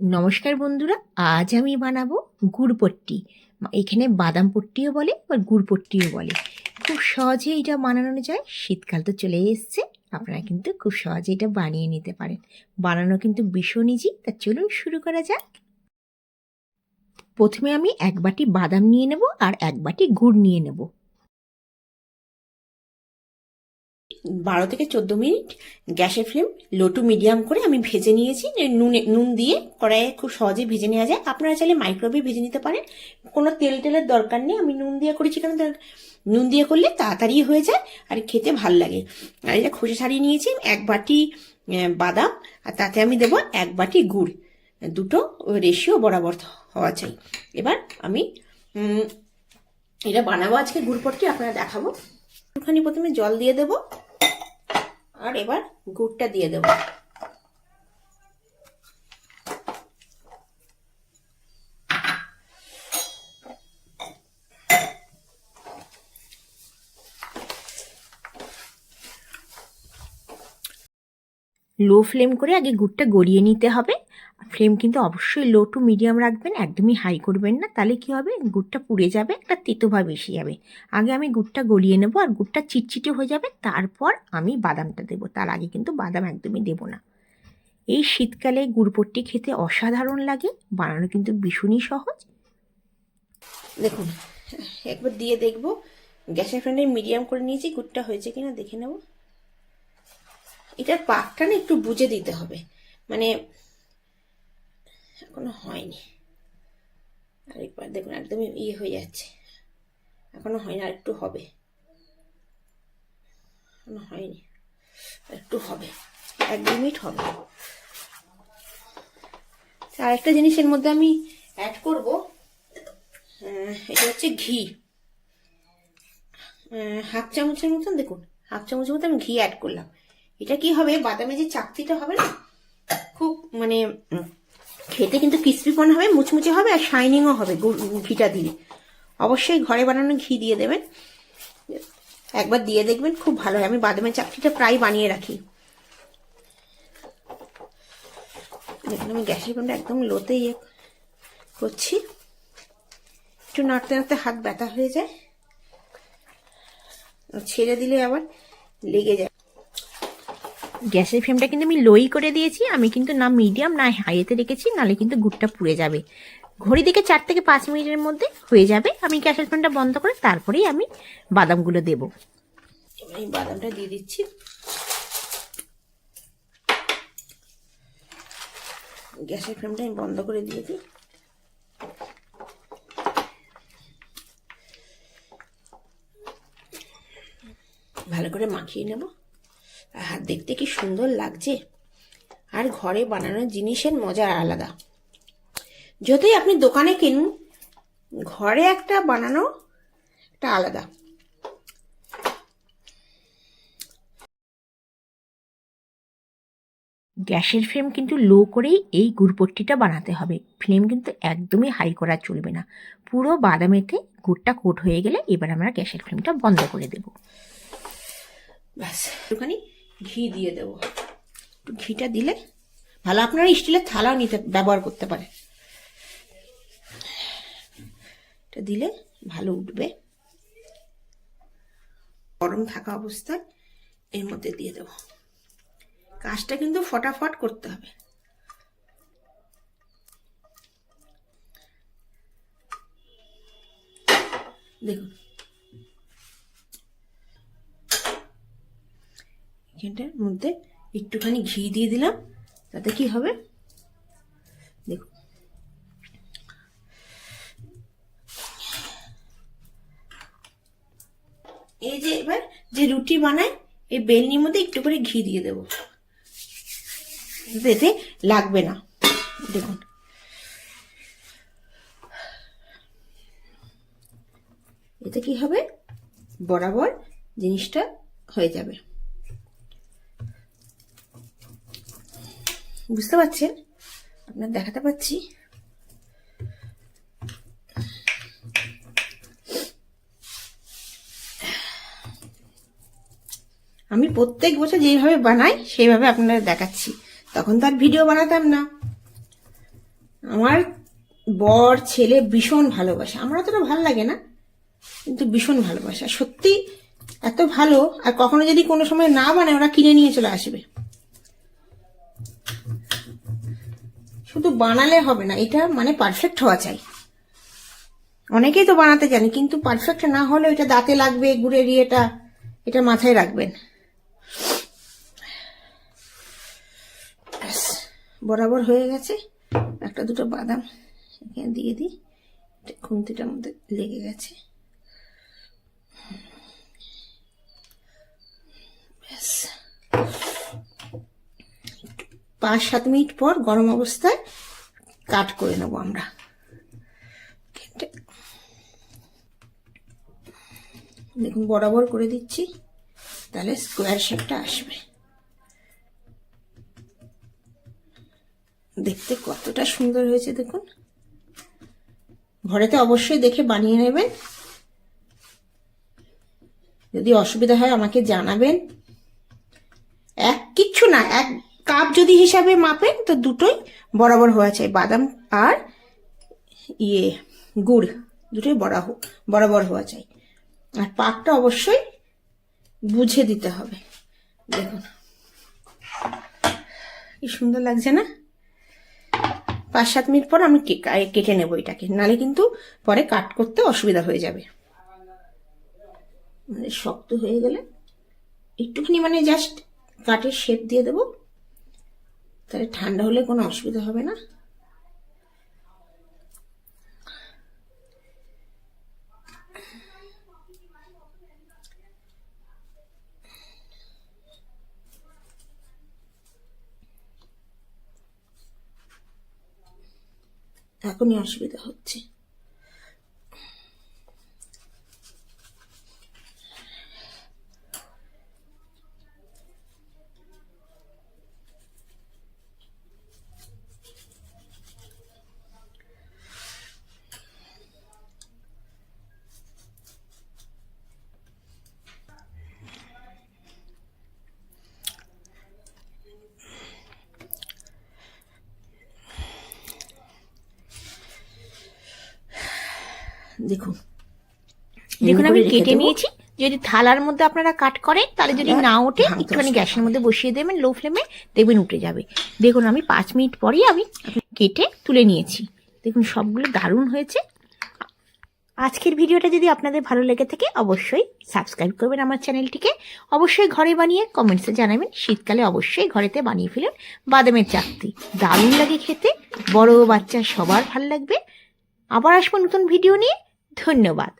নমস্কার বন্ধুরা, আজ আমি বানাবো গুড়পট্টি এখানে বাদাম পট্টিও বলে বা গুড়পট্টিও বলে। খুব সহজে এটা বানানো যায়, শীতকাল তো চলে এসছে, আপনারা কিন্তু খুব সহজে এটা বানিয়ে নিতে পারেন। বানানো কিন্তু ভীষণ ইজি তা চলুন শুরু করা যাক। প্রথমে আমি এক বাটি বাদাম নিয়ে নেব আর এক বাটি গুড় নিয়ে নেব। বারো থেকে চোদ্দ মিনিট গ্যাসের ফ্লেম লো টু মিডিয়াম করে আমি ভেজে নিয়েছি। নুনে, নুন দিয়ে কড়াইয়ে খুব সহজে ভেজে নেওয়া যায়। আপনারা চাইলে মাইক্রোওয়েভে ভেজে নিতে পারেন। কোনো তেল টেলের দরকার নেই। আমি নুন দিয়ে করেছি কেন? নুন দিয়ে করলে তাড়াতাড়ি হয়ে যায় আর খেতে ভালো লাগে। আর এটা খোসা ছাড়িয়ে নিয়েছি, এক বাটি বাদাম, আর তাতে আমি দেবো এক বাটি গুড়। দুটো রেশিও বরাবর হওয়া চাই। এবার আমি এটা বানাবো আজকে গুড় পট্টি আপনারা দেখাবো। একটুখানি প্রথমে জল দিয়ে দেব। আর এবার গুড়টা দিয়ে দেব। লো ফ্লেম করে আগে গুড়টা গড়িয়ে নিতে হবে। ফ্লেম কিন্তু অবশ্যই লো টু মিডিয়াম রাখবেন, একদমই হাই করবেন না। তাহলে কি হবে? গুড়টা পুড়ে যাবে, একটা তেতো ভাব এসে যাবে। আগে আমি গুড়টা গলিয়ে নেব আর গুড়টা চিটচিটে হয়ে যাবে, তারপর আমি বাদামটা দেবো। তার আগে কিন্তু বাদাম একদমই দেবো না। এই শীতকালে গুড়পট্টি খেতে অসাধারণ লাগে, বানানো কিন্তু ভীষণই সহজ। দেখুন, একবার দিয়ে দেখব। গ্যাসের ফ্রেন্ডে মিডিয়াম করে নিয়েছি, গুড়টা হয়েছে কিনা দেখে নেব। এটার পাকটা না একটু বুঝে দিতে হবে। মানে এখনও হয়নি। আরেকবার দেখুন, একদমই ইয়ে হয়ে যাচ্ছে। এখনও হয়নি, আর একটু হবে। এখনও হয়নি একটু হবে, এক দু মিনিট হবে। আর একটা জিনিসের মধ্যে আমি অ্যাড করব এটা হচ্ছে ঘি। হাফ চামচের মতন, দেখুন, হাফ চামচের মতো আমি ঘি অ্যাড করলাম। এটা কি হবে? বাদামে যে চাকতিটা হবে না, খুব মানে খেতে কিন্তু ক্রিস্পিপন হবে, মুচমুচে হবে আর শাইনিংও হবে ঘিটা দিলে অবশ্যই ঘরে বানানো ঘি দিয়ে দেবেন। একবার দিয়ে দেখবেন, খুব ভালো হয়। আমি বাদামের চাকরিটা প্রায় বানিয়ে রাখি। দেখুন, আমি গ্যাসের ফ্লেমটা একদম লোতে ইয়ে করছি। একটু নাড়তে নাড়তে হাত ব্যথা হয়ে যায়। ছেড়ে দিলে আবার লেগে যায়। গ্যাসের ফ্লেমটা কিন্তু আমি লোই করে দিয়েছি। আমি কিন্তু না মিডিয়াম না হাইতে রেখেছি, নালে কিন্তু গুড়টা পুড়ে যাবে। ঘড়ি দিকে চার থেকে পাঁচ মিনিটের মধ্যে হয়ে যাবে। আমি গ্যাসের ফ্লেমটা বন্ধ করে তারপরেই আমি বাদামগুলো দেব। এই বাদামটা দিয়ে দিচ্ছি। গ্যাসের ফ্লেমটা আমি বন্ধ করে দিয়েছি। ভালো করে মাখিয়ে নেব। দেখতে কি সুন্দর লাগছে? আর ঘরে বানানো জিনিসের মজা আলাদা। যতই আপনি দোকানে কিনুন ঘরে একটা বানানো একটা আলাদা। গ্যাসের ফ্লেম কিন্তু লো করেই এই গুড়পট্টিটা বানাতে হবে। ফ্লেম কিন্তু একদমই হাই করা চলবে না। পুরো বাদামেতে গুড়টা কোট হয়ে গেলে এবার আমরা গ্যাসের ফ্লেমটা বন্ধ করে দেব। ব্যাস একটুখানি ঘি দিয়ে দেব। ঘিটা দিলে ভালো, আপনারা স্টিলের থালাও নিতে, ব্যবহার করতে পারে। দিলে ভালো উঠবে। গরম থাকা অবস্থায় এর মধ্যে দিয়ে দেবো। কাজটা কিন্তু ফটাফট করতে হবে। দেখুন এখানটার মধ্যে একটুখানি ঘি দিয়ে দিলাম, তাতে কি হবে? এই যে এবার যে রুটি বানায়, এই বেলনির মধ্যে একটু করে ঘি দিয়ে দেবো। এতে লাগবে না। দেখুন। এতে কি হবে? বরাবর জিনিসটা হয়ে যাবে। বুঝতে পারছেন? আপনার দেখাতে পাচ্ছি। আমি প্রত্যেক বছর যেভাবে বানাই, সেইভাবে আপনাদের দেখাচ্ছি। তখন তো আর ভিডিও বানাতাম না। আমার বর, ছেলে ভীষণ ভালোবাসে। আমার অতটা ভালো লাগে না, কিন্তু ভীষণ ভালোবাসে। সত্যি এত ভালো, আর কখনো যদি কোনো সময় না বানায়, ওরা কিনে নিয়ে চলে আসবে। শুধু বানালে হবে না, এটা মানে পারফেক্ট হওয়া চাই। অনেকেই তো বানাতে জানে, কিন্তু পারফেক্ট না হলে এটা দাঁতে লাগবে, গুড়ের ইয়েটা, এটা মাথায় রাখবেন। বরাবর হয়ে গেছে। একটা দুটো বাদাম এখানে দিয়ে দিই। খুন্তিটার মধ্যে লেগে গেছে। ব্যাস। পাঁচ সাত মিনিট পর গরম অবস্থায় কাট করে নেব আমরা। দেখুন, বরাবর করে দিচ্ছি, তাহলে স্কোয়ার শেপটা আসবে। দেখতে কতটা সুন্দর হয়েছে, দেখুন। ঘরেতে অবশ্যই দেখে বানিয়ে নেবেন। যদি অসুবিধা হয় আমাকে জানাবেন। এক কিচ্ছু না, এক কাপ যদি হিসাবে মাপেন, তো দুটোই বরাবর হওয়া চাই। বাদাম আর ইয়ে গুড়, দুটোই বড়া বরাবর হওয়া চাই। আর পাকটা অবশ্যই বুঝে দিতে হবে। দেখুন। কি সুন্দর লাগছে না? পাঁচ সাত মিনিট পর আমি কেটে নেব এটাকে। নালে কিন্তু পরে কাট করতে অসুবিধা হয়ে যাবে। মানে শক্ত হয়ে গেলে একটুখানি মানে জাস্ট কাঠের শেপ দিয়ে দেবো। তাহলে ঠান্ডা হলে কোনো অসুবিধা হবে না? এখনই অসুবিধা হচ্ছে। দেখুন। দেখুন আমি কেটে নিয়েছি। যদি থালার মধ্যে আপনারা কাট করেন তাহলে যদি না ওঠে একটুখানি গ্যাসের মধ্যে বসিয়ে দেবেন লো ফ্লেমে দেখবেন উঠে যাবে। দেখুন আমি পাঁচ মিনিট পরেই আমি কেটে তুলে নিয়েছি। দেখুন সবগুলো দারুণ হয়েছে। আজকের ভিডিওটা যদি আপনাদের ভালো লেগে থাকে অবশ্যই সাবস্ক্রাইব করবেন আমার চ্যানেলটিকে। অবশ্যই ঘরে বানিয়ে কমেন্টসে জানাবেন। শীতকালে অবশ্যই ঘরেতে বানিয়ে ফেলুন বাদামের চাকতি দারুণ লাগে খেতে। বড় বাচ্চা সবার ভালো লাগবে। আবার আসব নতুন ভিডিও নিয়ে। ধন্যবাদ।